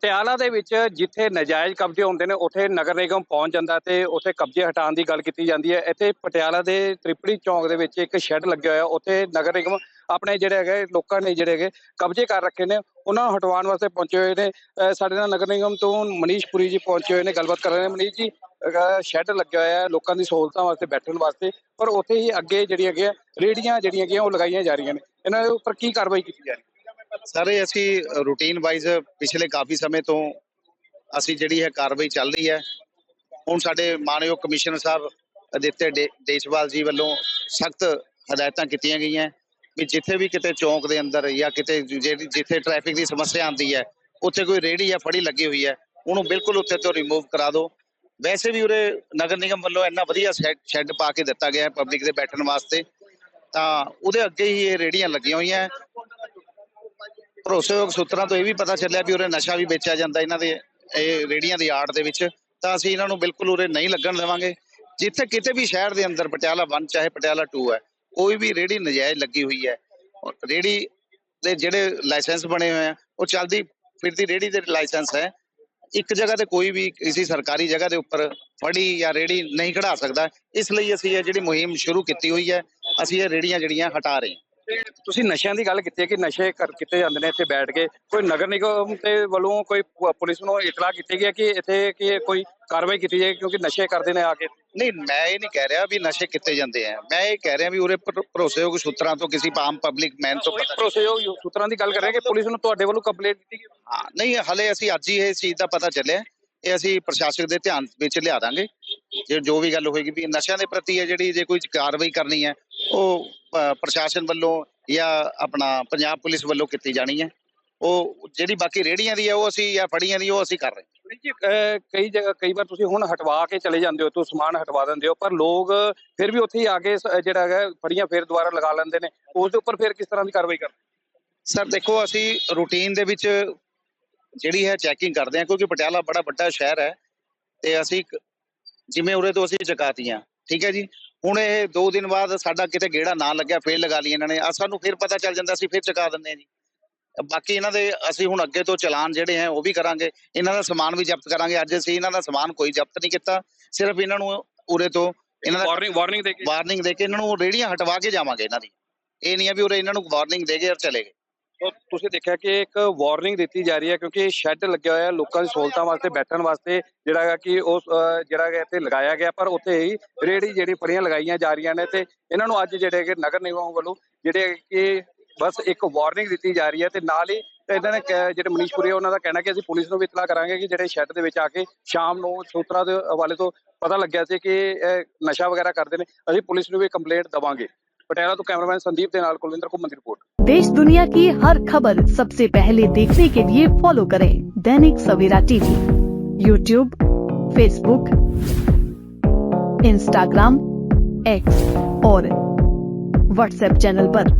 ਪਟਿਆਲਾ ਦੇ ਵਿੱਚ ਜਿੱਥੇ ਨਜਾਇਜ਼ ਕਬਜ਼ੇ ਹੁੰਦੇ ਨੇ, ਉੱਥੇ ਨਗਰ ਨਿਗਮ ਪਹੁੰਚ ਜਾਂਦਾ ਤੇ ਉੱਥੇ ਕਬਜ਼ੇ ਹਟਾਉਣ ਦੀ ਗੱਲ ਕੀਤੀ ਜਾਂਦੀ ਹੈ। ਇੱਥੇ ਪਟਿਆਲਾ ਦੇ ਤ੍ਰਿਪੜੀ ਚੌਂਕ ਦੇ ਵਿੱਚ ਇੱਕ ਸ਼ੈੱਡ ਲੱਗਿਆ ਹੋਇਆ, ਉੱਥੇ ਨਗਰ ਨਿਗਮ ਆਪਣੇ ਜਿਹੜੇ ਹੈਗੇ, ਲੋਕਾਂ ਨੇ ਜਿਹੜੇ ਹੈਗੇ ਕਬਜ਼ੇ ਕਰ ਰੱਖੇ ਨੇ, ਉਹਨਾਂ ਨੂੰ ਹਟਵਾਉਣ ਵਾਸਤੇ ਪਹੁੰਚੇ ਹੋਏ ਨੇ। ਸਾਡੇ ਨਾਲ ਨਗਰ ਨਿਗਮ ਤੋਂ ਮਨੀਸ਼ ਪੁਰੀ ਜੀ ਪਹੁੰਚੇ ਹੋਏ ਨੇ, ਗੱਲਬਾਤ ਕਰ ਰਹੇ ਨੇ। ਮਨੀਸ਼ ਜੀ ਸ਼ੈੱਡ ਲੱਗਿਆ ਹੋਇਆ ਹੈ, ਲੋਕਾਂ ਦੀ ਸਹੂਲਤਾਂ ਵਾਸਤੇ, ਬੈਠਣ ਵਾਸਤੇ, ਪਰ ਉੱਥੇ ਹੀ ਅੱਗੇ ਜਿਹੜੀਆਂ ਹੈਗੀਆਂ ਰੇੜੀਆਂ ਜਿਹੜੀਆਂ ਹੈਗੀਆਂ, ਉਹ ਲਗਾਈਆਂ ਜਾ ਰਹੀਆਂ ਨੇ। ਇਹਨਾਂ ਦੇ ਉੱਪਰ ਕੀ ਕਾਰਵਾਈ ਕੀਤੀ ਜਾ ਰਹੀ ਹੈ? ਸਾਰੇ ਅਸੀਂ ਰੂਟੀਨ ਵਾਈਜ਼ ਪਿਛਲੇ ਕਾਫੀ ਸਮੇਂ ਤੋਂ ਅਸੀਂ ਜਿਹੜੀ ਹੈ ਕਾਰਵਾਈ ਚੱਲ ਰਹੀ ਹੈ। ਹੁਣ ਸਾਡੇ ਮਾਨਯੋਗ ਕਮਿਸ਼ਨਰ ਸਾਹਿਬ ਅਦਿੱਤੇ ਦੇਸ਼ਵਾਲ ਜੀ ਵੱਲੋਂ ਸਖਤ ਹਦਾਇਤਾਂ ਕੀਤੀਆਂ ਗਈਆਂ ਵੀ ਜਿੱਥੇ ਵੀ ਕਿਤੇ ਚੌਂਕ ਦੇ ਅੰਦਰ ਜਾਂ ਕਿਤੇ ਜਿੱਥੇ ਟ੍ਰੈਫਿਕ ਦੀ ਸਮੱਸਿਆ ਆਉਂਦੀ ਹੈ, ਉੱਥੇ ਕੋਈ ਰੇੜੀ ਜਾਂ ਫੜੀ ਲੱਗੀ ਹੋਈ ਹੈ, ਉਹਨੂੰ ਬਿਲਕੁਲ ਉੱਥੇ ਤੋਂ ਰਿਮੂਵ ਕਰਾ ਦਿਓ। ਵੈਸੇ ਵੀ ਉਰੇ ਨਗਰ ਨਿਗਮ ਵੱਲੋਂ ਇੰਨਾ ਵਧੀਆ ਸ਼ੈੱਡ ਪਾ ਕੇ ਦਿੱਤਾ ਗਿਆ ਹੈ ਪਬਲਿਕ ਦੇ ਬੈਠਣ ਵਾਸਤੇ। ਤਾਂ ਉਹਦੇ ਅੱਗੇ ਹੀ ਇਹ ਰੇੜੀਆਂ ਲੱਗੀਆਂ ਹੋਈਆਂ ਭਰੋਸੇਯੋਗ ਸੂਤਰਾਂ ਤੋਂ ਇਹ ਵੀ ਪਤਾ ਚੱਲਿਆ ਵੀ ਉਰੇ ਨਸ਼ਾ ਵੀ ਵੇਚਿਆ ਜਾਂਦਾ ਇਹਨਾਂ ਦੇ, ਇਹ ਰੇੜੀਆਂ ਦੀ ਆੜ ਦੇ ਵਿੱਚ। ਤਾਂ ਅਸੀਂ ਇਹਨਾਂ ਨੂੰ ਬਿਲਕੁਲ ਉਰੇ ਨਹੀਂ ਲੱਗਣ ਦੇਵਾਂਗੇ। ਜਿੱਥੇ ਕਿਤੇ ਵੀ ਸ਼ਹਿਰ ਦੇ ਅੰਦਰ ਪਟਿਆਲਾ 1 ਚਾਹੇ ਪਟਿਆਲਾ 2 ਹੈ, ਕੋਈ ਵੀ ਰੇੜੀ ਨਜਾਇਜ਼ ਲੱਗੀ ਹੋਈ ਹੈ ਔਰ ਰੇੜੀ ਦੇ ਜਿਹੜੇ ਲਾਇਸੈਂਸ ਬਣੇ ਹੋਏ ਆ, ਉਹ ਚੱਲਦੀ ਫਿਰਦੀ ਰੇੜੀ ਦੇ ਲਾਇਸੈਂਸ ਹੈ। ਇੱਕ ਜਗ੍ਹਾ ਤੇ ਕੋਈ ਵੀ ਕਿਸੇ ਸਰਕਾਰੀ ਜਗ੍ਹਾ ਦੇ ਉੱਪਰ ਫੜੀ ਜਾਂ ਰੇੜੀ ਨਹੀਂ ਖੜਾ ਸਕਦਾ। ਇਸ ਲਈ ਅਸੀਂ ਇਹ ਜਿਹੜੀ ਮੁਹਿੰਮ ਸ਼ੁਰੂ ਕੀਤੀ ਹੋਈ ਹੈ, ਅਸੀਂ ਇਹ ਰੇੜੀਆਂ ਜਿਹੜੀਆਂ ਹਟਾ ਰਹੇ ਹਾਂ। ਤੇ ਤੁਸੀਂ ਨਸ਼ਿਆਂ ਦੀ ਗੱਲ ਕੀਤੀ ਹੈ ਕਿ ਨਸ਼ੇ ਕਰ ਕੀਤੇ ਜਾਂਦੇ ਨੇ ਇੱਥੇ ਬੈਠ ਕੇ। ਕੋਈ ਨਗਰ ਨਿਗਮ ਤੇ ਵੱਲੋਂ ਕੋਈ ਪ- ਪੁਲਿਸ ਨੂੰ ਇਤਲਾਹ ਕੀਤੀ ਗਈ ਹੈ ਕਿ ਇੱਥੇ ਕਿ ਕੋਈ ਕਾਰਵਾਈ ਕੀਤੀ ਜਾਏ ਕਿਉਂਕਿ ਨਸ਼ੇ ਕਰਦੇ ਨੇ ਆ ਕੇ? ਨਹੀਂ ਮੈਂ ਇਹ ਨਹੀਂ ਕਹਿ ਰਿਹਾ ਵੀ ਨਸ਼ੇ ਕਿੱਤੇ ਜਾਂਦੇ ਆ। ਮੈਂ ਇਹ ਕਹਿ ਰਿਹਾ ਵੀ ਉਰੇ ਭਰ- ਭਰੋਸੇਯੋਗ ਸੂਤਰਾਂ ਤੋਂ ਕਿਸੇ ਆਮ ਪਬਲਿਕ ਮੈਨ ਤੋਂ ਪਤਾ। ਭਰੋਸੇਯੋਗ ਸੂਤਰਾਂ ਦੀ ਗੱਲ ਕਰ ਰਹੇ ਹਾਂ ਕਿ ਪੁਲਿਸ ਨੂੰ ਤੁਹਾਡੇ ਵੱਲੋਂ ਕੰਪਲੇਂਟ ਦਿੱਤੀ ਗਈ। ਹਾਂ, ਨਹੀਂ ਹਲੇ ਅਸੀਂ ਅੱਜ ਹੀ ਇਹ ਚੀਜ਼ ਦਾ ਪਤਾ ਚੱਲਿਆ। ਇਹ ਅਸੀਂ ਪ੍ਰਸ਼ਾਸਕ ਦੇ ਧਿਆਨ ਵਿੱਚ ਲਿਆ ਦਾਂਗੇ। ਜੇ ਜੋ ਵੀ ਗੱਲ ਹੋਏਗੀ ਵੀ ਨਸ਼ਿਆਂ ਦੇ ਪ੍ਰਤੀ ਹੈ ਜਿਹੜੀ ਜੇ ਕੋਈ ਕਾਰਵਾਈ ਕਰਨੀ ਹੈ ਉਹ ਪ੍ਰਸ਼ਾਸਨ ਵੱਲੋਂ ਜਾਂ ਆਪਣਾ ਪੰਜਾਬ ਪੁਲਿਸ ਵੱਲੋਂ ਕੀਤੀ ਜਾਣੀ ਹੈ। ਉਹ ਜਿਹੜੀ ਬਾਕੀ ਰੇੜੀਆਂ ਦੀ ਹੈ ਉਹ ਅਸੀਂ ਜਾਂ ਫੜੀਆਂ ਦੀ ਉਹ ਅਸੀਂ ਕਰ ਰਹੇ ਜੀ ਕਈ ਜਗ੍ਹਾ ਕਈ ਵਾਰ ਤੁਸੀਂ ਹੁਣ ਹਟਵਾ ਕੇ ਚਲੇ ਜਾਂਦੇ ਹੋ ਤੂੰ ਸਮਾਨ ਹਟਵਾ ਦਿੰਦੇ ਹੋ ਪਰ ਲੋਕ ਫਿਰ ਵੀ ਉੱਥੇ ਹੀ ਆ ਕੇ ਜਿਹੜਾ ਹੈਗਾ ਫੜੀਆਂ ਫੇਰ ਦੁਬਾਰਾ ਲਗਾ ਲੈਂਦੇ ਨੇ। ਉਸ ਦੇ ਉੱਪਰ ਫਿਰ ਕਿਸ ਤਰ੍ਹਾਂ ਦੀ ਕਾਰਵਾਈ ਕਰਦੇ ਸਰ ਦੇਖੋ ਅਸੀਂ ਰੂਟੀਨ ਦੇ ਵਿੱਚ ਜਿਹੜੀ ਹੈ ਚੈਕਿੰਗ ਕਰਦੇ ਹਾਂ ਕਿਉਂਕਿ ਪਟਿਆਲਾ ਬੜਾ ਵੱਡਾ ਸ਼ਹਿਰ ਹੈ ਤੇ ਅਸੀਂ ਜਿਵੇਂ ਉਰੇ ਤੋਂ ਅਸੀਂ ਚਕਾਤੀਆਂ ਠੀਕ ਹੈ ਜੀ? ਹੁਣ ਇਹ 2 ਦਿਨ ਬਾਅਦ ਸਾਡਾ ਕਿਤੇ ਗੇੜਾ ਨਾ ਲੱਗਿਆ ਫੇਰ ਲਗਾ ਲਈ ਇਹਨਾਂ ਨੇ। ਆ ਸਾਨੂੰ ਫਿਰ ਪਤਾ ਚੱਲ ਜਾਂਦਾ ਅਸੀਂ ਫਿਰ ਚਕਾ ਦਿੰਦੇ ਜੀ। ਬਾਕੀ ਇਹਨਾਂ ਦੇ ਅਸੀਂ ਹੁਣ ਅੱਗੇ ਤੋਂ ਚਲਾਨ ਜਿਹੜੇ ਹੈ ਉਹ ਵੀ ਕਰਾਂਗੇ। ਇਹਨਾਂ ਦਾ ਸਮਾਨ ਵੀ ਜ਼ਬਤ ਕਰਾਂਗੇ। ਅੱਜ ਅਸੀਂ ਇਹਨਾਂ ਦਾ ਸਮਾਨ ਕੋਈ ਜ਼ਬਤ ਨਹੀਂ ਕੀਤਾ। ਸਿਰਫ ਇਹਨਾਂ ਨੂੰ ਉਰੇ ਤੋਂ ਇਹਨਾਂ ਦਾ ਵਾਰਨਿੰਗ ਵਾਰਨਿੰਗ ਦੇ ਕੇ। ਵਾਰਨਿੰਗ ਦੇ ਕੇ ਇਹਨਾਂ ਨੂੰ ਰੇੜੀਆਂ ਹਟਵਾ ਕੇ ਜਾਵਾਂਗੇ ਇਹਨਾਂ ਦੀ। ਇਹ ਨਹੀਂ ਹੈ ਵੀ ਉਰੇ ਇਹਨਾਂ ਨੂੰ ਵਾਰਨਿੰਗ ਦੇ ਕੇ ਔਰ ਚਲੇ ਗਏ। ਤੁਸੀਂ ਦੇਖਿਆ ਕਿ ਇੱਕ ਵਾਰਨਿੰਗ ਦਿੱਤੀ ਜਾ ਰਹੀ ਹੈ ਕਿਉਂਕਿ ਸ਼ੈੱਡ ਲੱਗਿਆ ਹੋਇਆ ਹੈ, ਲੋਕਾਂ ਦੀ ਸਹੂਲਤਾਂ ਵਾਸਤੇ, ਬੈਠਣ ਵਾਸਤੇ, ਜਿਹੜਾ ਹੈ ਕਿ ਉਸ ਜਿਹੜਾ ਹੈਗਾ ਇੱਥੇ ਲਗਾਇਆ ਗਿਆ, ਪਰ ਉੱਥੇ ਹੀ ਰੇੜੀ ਜਿਹੜੀ ਫੜੀਆਂ ਲਗਾਈਆਂ ਜਾ ਰਹੀਆਂ ਨੇ ਤੇ ਇਹਨਾਂ ਨੂੰ ਅੱਜ ਜਿਹੜੇ ਹੈਗੇ ਨਗਰ ਨਿਗਮ ਵੱਲੋਂ ਜਿਹੜੇ ਹੈਗੇ ਕਿ ਬਸ ਇੱਕ ਵਾਰਨਿੰਗ ਦਿੱਤੀ ਜਾ ਰਹੀ ਹੈ ਤੇ ਨਾਲ ਹੀ ਇਹਨਾਂ ਨੇ ਕਹਿ- ਜਿਹੜੇ ਮਨੀਸ਼ਪੁਰੀ ਉਹਨਾਂ ਦਾ ਕਹਿਣਾ ਕਿ ਅਸੀਂ ਪੁਲਿਸ ਨੂੰ ਵੀ ਇਤਲਾਹ ਕਰਾਂਗੇ ਕਿ ਜਿਹੜੇ ਸ਼ੈੱਡ ਦੇ ਵਿੱਚ ਆ ਕੇ ਸ਼ਾਮ ਨੂੰ ਸੂਤਰਾਂ ਦੇ ਹਵਾਲੇ ਤੋਂ ਪਤਾ ਲੱਗਿਆ ਸੀ ਕਿ ਨਸ਼ਾ ਵਗੈਰਾ ਕਰਦੇ ਨੇ, ਅਸੀਂ ਪੁਲਿਸ ਨੂੰ ਵੀ ਕੰਪਲੇਂਟ ਦਵਾਂਗੇ। पटियाला तो कैमरामैन संदीप कुलविंदर घुमन की रिपोर्ट देश दुनिया की हर खबर सबसे पहले देखने के लिए फॉलो करें Dainik Savera TV YouTube Facebook Instagram X और व्हाट्सएप चैनल आरोप